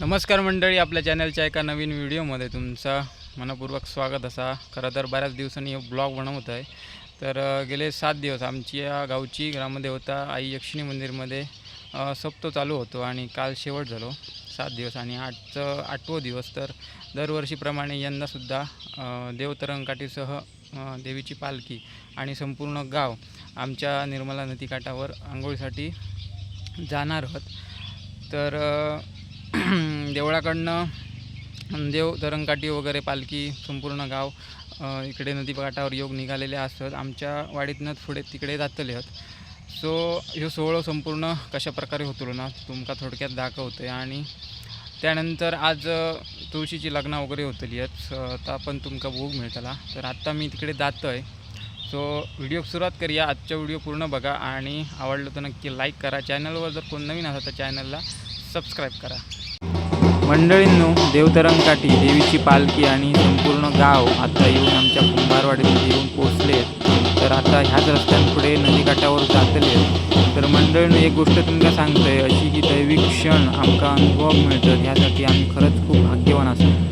नमस्कार मंडळी आपल्या चॅनलच्या एका नवीन व्हिडिओमध्ये तुमचं मनपूर्वक स्वागत असा. खरं तर बऱ्याच दिवसांनी ब्लॉग बनवत आहे. तर गेले सात दिवस आमच्या गावची ग्रामदेवता आई यक्षिणी मंदिरमध्ये सप्तो चालू होतो आणि काल शेवट झालो. सात दिवस आणि आजचं आठवं दिवस. तर दरवर्षीप्रमाणे यंदासुद्धा देवतरंगकाठीसह देवीची पालखी आणि संपूर्ण गाव आमच्या निर्मला नदीकाठावर आंघोळीसाठी जाणार आहोत. तर देवळाकडनं देव तरंगकाठी वगैरे पालखी संपूर्ण गाव इकडे इकडे नदीकाठावर योग निघालेले असत आमच्या वाडीतनंच पुढे तिकडे जातले आहेत. सो ह्यो सोहळो संपूर्ण कशा प्रकारे होतो ना तुमका थोडक्यात दाखवते आणि त्यानंतर आज तुळशीची लग्न वगैरे होतली आहेत. आता पण तुमका बघूक मिळतला. तर आत्ता मी तिकडे जातो आहे सो व्हिडिओ सुरुवात करूया. आजचा व्हिडिओ पूर्ण बघा. आणि आवडलं तर नक्की लाईक करा. चॅनलवर जर कोण नवीन असा तर चॅनलला सबस्क्राईब करा. मंडळींनो देवतरंगकाठी देवीची पालखी आणि संपूर्ण गाव आता येऊन आमच्या कुंभारवाडीमध्ये येऊन पोचले तर आता ह्याच रस्त्यांपुढे नदीकाठावर जातले तर मंडळीनं एक गोष्ट तुमका सांगतंय अशी की दैविक क्षण आमका अनुभव मिळतं ह्यासाठी आम्ही खरंच खूप भाग्यवान असतो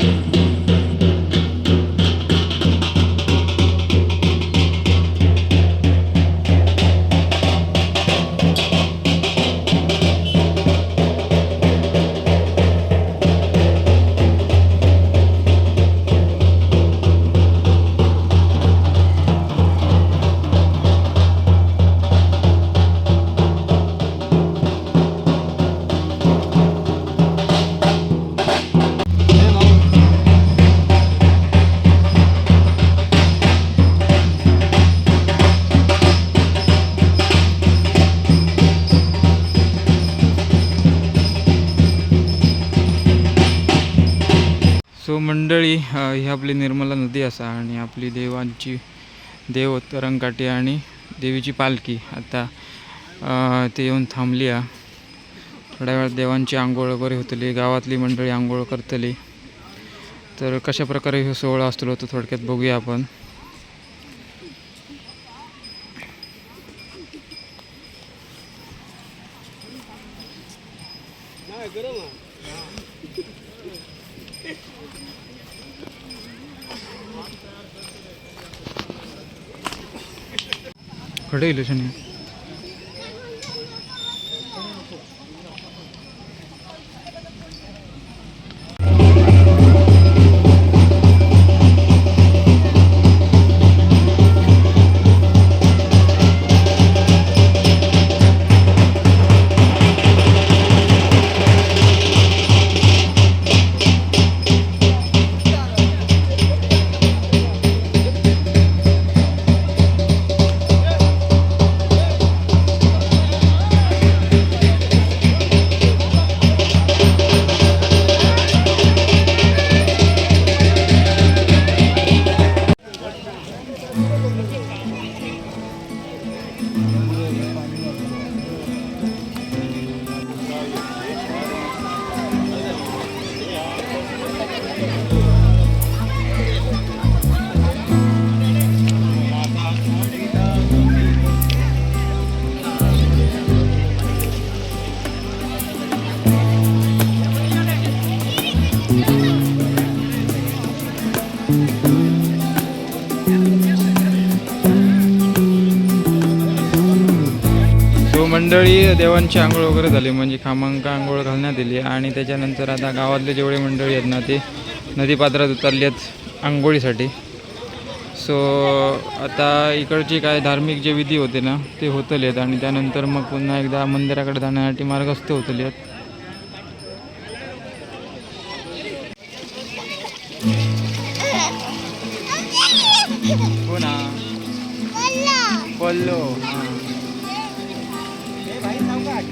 सो मंडळी ही आपली निर्मला नदी असा आणि आपली देवांची देव तरंगकाठी आणि देवीची पालखी. आता ते येऊन थांबली आहे थोड्या वेळात देवांची आंघोळ वगैरे होतली गावातली मंडळी आंघोळ करतली. तर कशा प्रकारे हे सोहळा असतो तो थोडक्यात बघूया आपण. कडे इलेक्शन देवांची आंघोळ वगैरे झाली म्हणजे खामांका आंघोळ घालण्यात दिली आणि त्याच्यानंतर आता गावातले जेवढे मंडळी आहेत ना ते नदीपात्रात उतरली आहेत आंघोळीसाठी. सो आता इकडचे काय धार्मिक जे विधी होते ना ते होतले आहेत आणि त्यानंतर मग पुन्हा एकदा मंदिराकडे जाण्यासाठी मार्गस्थ होतले आहेत. पुन्हा. पल्लो हां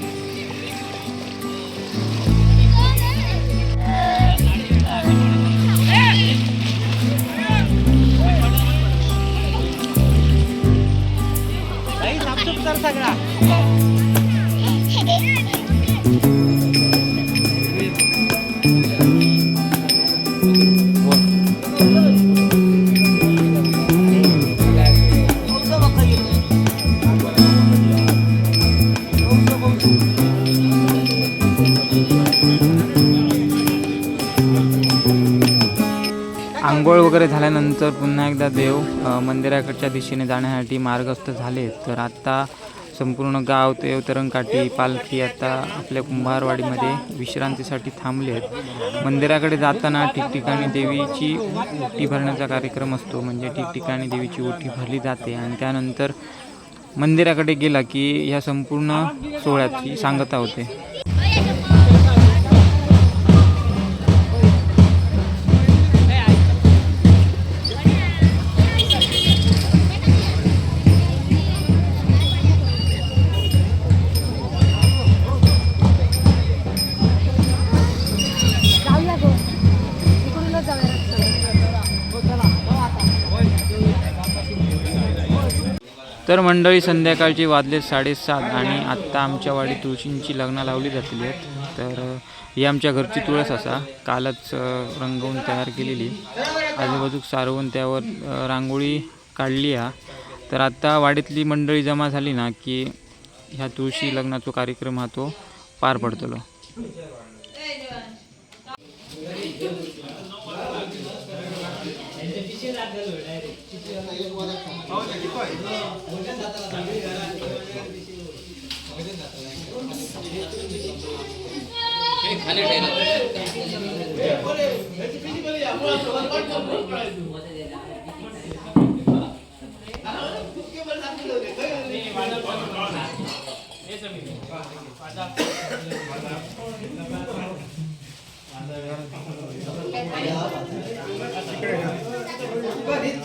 बोल. त्यानंतर पुन्हा एकदा देव मंदिराकडच्या दिशेने जाण्यासाठी मार्गस्थ झाले. तर आत्ता संपूर्ण गाव देव तरंगकाठी पालखी आता आपल्या कुंभारवाडीमध्ये विश्रांतीसाठी थांबले आहेत. मंदिराकडे जाताना ठिकठिकाणी देवीची ओटी भरण्याचा कार्यक्रम असतो. म्हणजे ठिकठिकाणी देवीची ओटी भरली जाते. आणि त्यानंतर मंदिराकडे गेला की ह्या संपूर्ण सोहळ्याची सांगता होते. तर मंडळी संध्याकाळची वाजले साडेसात आणि आत्ता आमच्या वाडी तुळशींची लग्न लावली जातली आहेत. तर ही आमच्या घरची तुळस असा कालच रंगवून तयार केलेली. आजूबाजूक सारवून त्यावर रांगोळी काढली हा. तर आत्ता वाडीतली मंडळी जमा झाली ना की ह्या तुळशी लग्नाचा कार्यक्रम हा तो पार पडतलो. ખાલી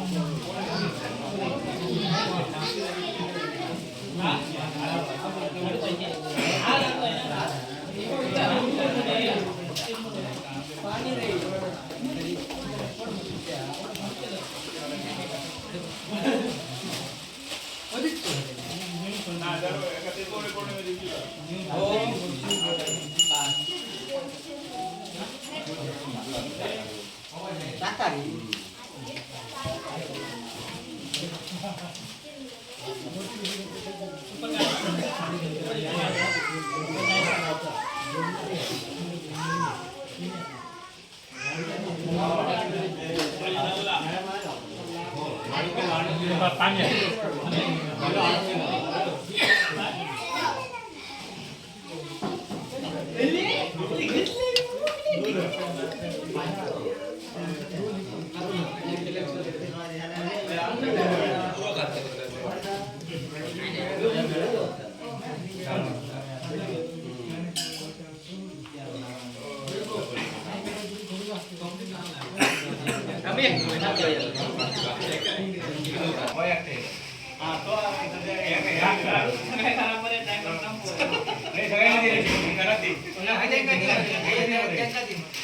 Thank you. मागा दोन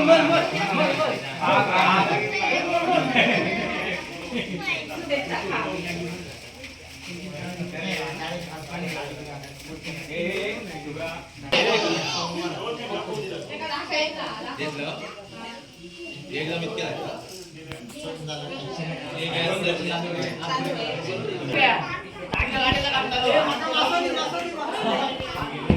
होणार आहे. फोटो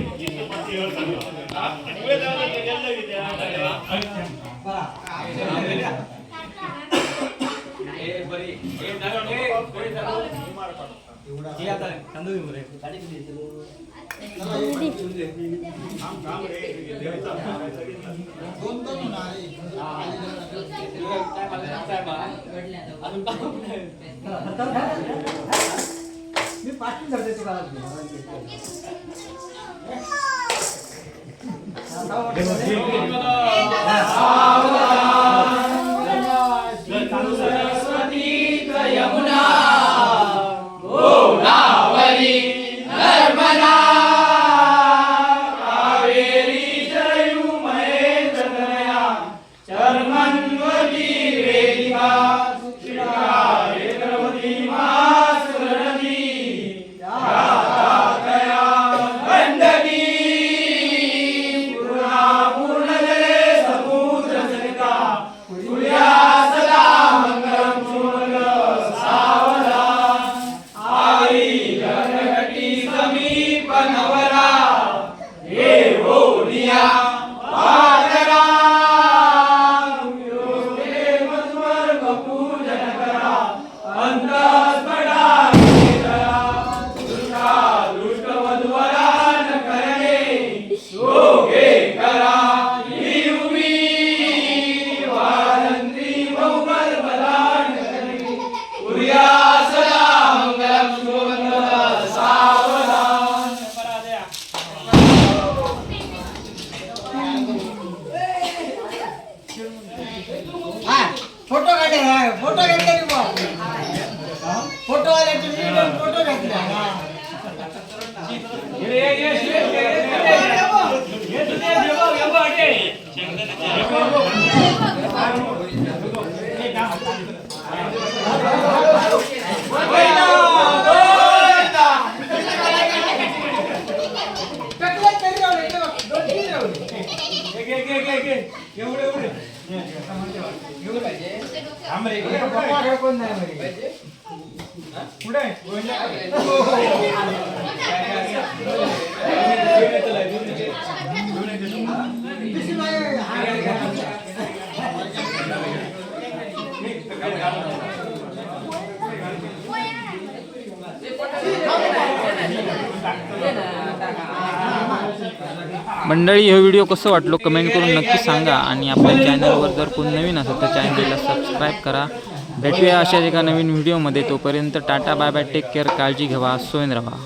मी फोटो घेतले तुला. Yes. ಫೋಟೋ ಎತ್ತರಿ ಫೋಟೋ ಫೋಟೋ ಎತ್ತರ कोण नाही मंडळी हे व्हिडिओ कसं वाटलो? कमेंट करून नक्की सांगा. आणि आपल्या चॅनलवर जर कोण नवीन असेल तर चॅनलला सबस्क्राईब करा. भेटूया अशाच एका नवीन व्हिडिओमध्ये. तोपर्यंत tata bye bye take care काळजी घ्यावा सोयन राहा.